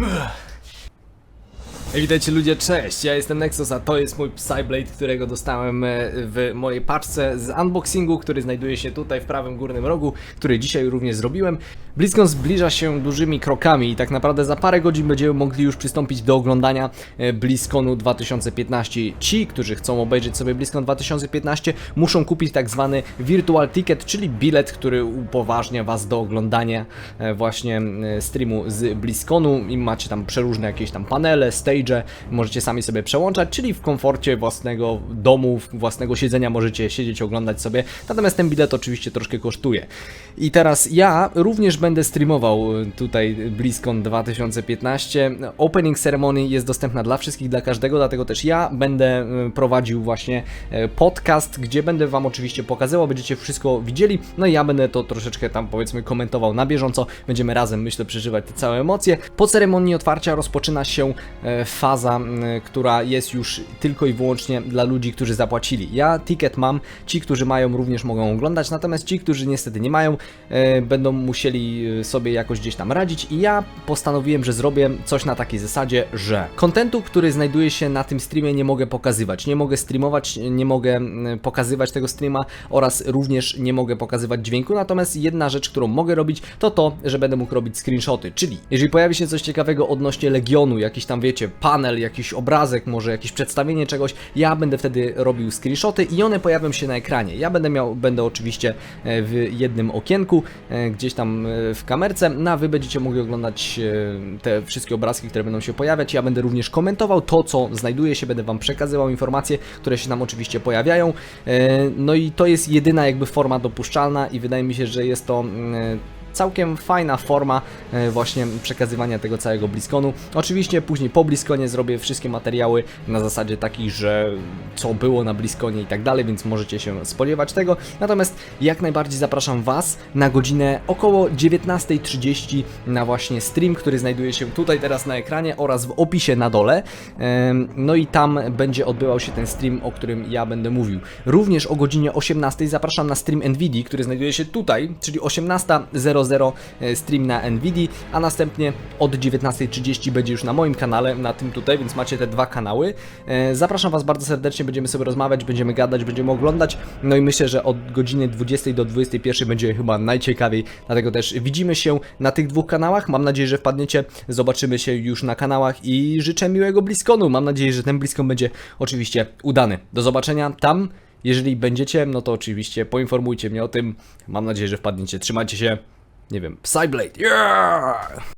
Ugh. Witajcie ludzie, cześć, ja jestem Nexus, a to jest mój Psyblade, którego dostałem e, w mojej paczce z unboxingu, który znajduje się tutaj w prawym górnym rogu, który dzisiaj również zrobiłem. BlizzCon zbliża się dużymi krokami i tak naprawdę za parę godzin będziemy mogli już przystąpić do oglądania e, BlizzConu 2015. Ci, którzy chcą obejrzeć sobie BlizzCon 2015 muszą kupić tak zwany Virtual Ticket, czyli bilet, który upoważnia Was do oglądania e, właśnie streamu z BlizzConu i macie tam przeróżne jakieś tam panele, stage, możecie sami sobie przełączać, czyli w komforcie własnego domu, własnego siedzenia możecie siedzieć, oglądać sobie, natomiast ten bilet oczywiście troszkę kosztuje. I teraz ja również będę streamował e, tutaj BlizzCon 2015. Opening ceremony jest dostępna dla wszystkich, dla każdego, dlatego też ja będę e, prowadził właśnie e, podcast, gdzie będę Wam oczywiście pokazywał, będziecie wszystko widzieli, no i ja będę to troszeczkę tam powiedzmy komentował na bieżąco, będziemy razem myślę przeżywać te całe emocje. Po ceremonii otwarcia rozpoczyna się faza, która jest już tylko i wyłącznie dla ludzi, którzy zapłacili. Ja ticket mam, ci, którzy mają również mogą oglądać, natomiast ci, którzy niestety nie mają, e, będą musieli e, sobie jakoś gdzieś tam radzić i ja postanowiłem, że zrobię coś na takiej zasadzie, że kontentu, który znajduje się na tym streamie nie mogę pokazywać, nie mogę streamować, nie mogę pokazywać tego streama oraz również nie mogę pokazywać dźwięku, natomiast jedna rzecz, którą mogę robić, to to, że będę mógł robić screenshoty, czyli jeżeli pojawi się coś ciekawego odnośnie Legionu, jakiś tam wiecie, panel, jakiś obrazek, może jakieś przedstawienie czegoś, ja będę wtedy robił screenshoty i one pojawią się na ekranie. Ja będę miał, będę oczywiście e, w jednym okienku, e, gdzieś tam e, w kamerce, no a wy będziecie mogli oglądać te wszystkie obrazki, które będą się pojawiać. Ja będę również komentował to, co znajduje się, będę wam przekazywał informacje, które się nam oczywiście pojawiają. No i to jest jedyna jakby forma dopuszczalna i wydaje mi się, że jest to mm, całkiem fajna forma e, właśnie przekazywania tego całego BlizzConu. Oczywiście później po BlizzConie zrobię wszystkie materiały na zasadzie takiej, że co było na BlizzConie i tak dalej, więc możecie się spodziewać tego. Natomiast jak najbardziej zapraszam Was na godzinę około 19.30 na właśnie stream, który znajduje się tutaj teraz na ekranie oraz w opisie na dole. No i tam będzie odbywał się ten stream, o którym ja będę mówił. Również o godzinie 18 zapraszam na stream NVIDII, który znajduje się tutaj, czyli 18.00 e, stream na NVIDII, a następnie od 19.30 będzie już na moim kanale, na tym tutaj, więc macie te dwa kanały. E, Zapraszam Was bardzo serdecznie, będziemy sobie rozmawiać, będziemy gadać, będziemy oglądać, no i myślę, że od godziny 20 do 21 będzie chyba najciekawiej, dlatego też widzimy się na tych dwóch kanałach, mam nadzieję, że wpadniecie, zobaczymy się już na kanałach i życzę miłego BlizzConu, mam nadzieję, że ten BlizzCon będzie oczywiście udany. Do zobaczenia tam, jeżeli będziecie, no to oczywiście poinformujcie mnie o tym, mam nadzieję, że wpadniecie, trzymajcie się, nie wiem, Psyblade, yeah!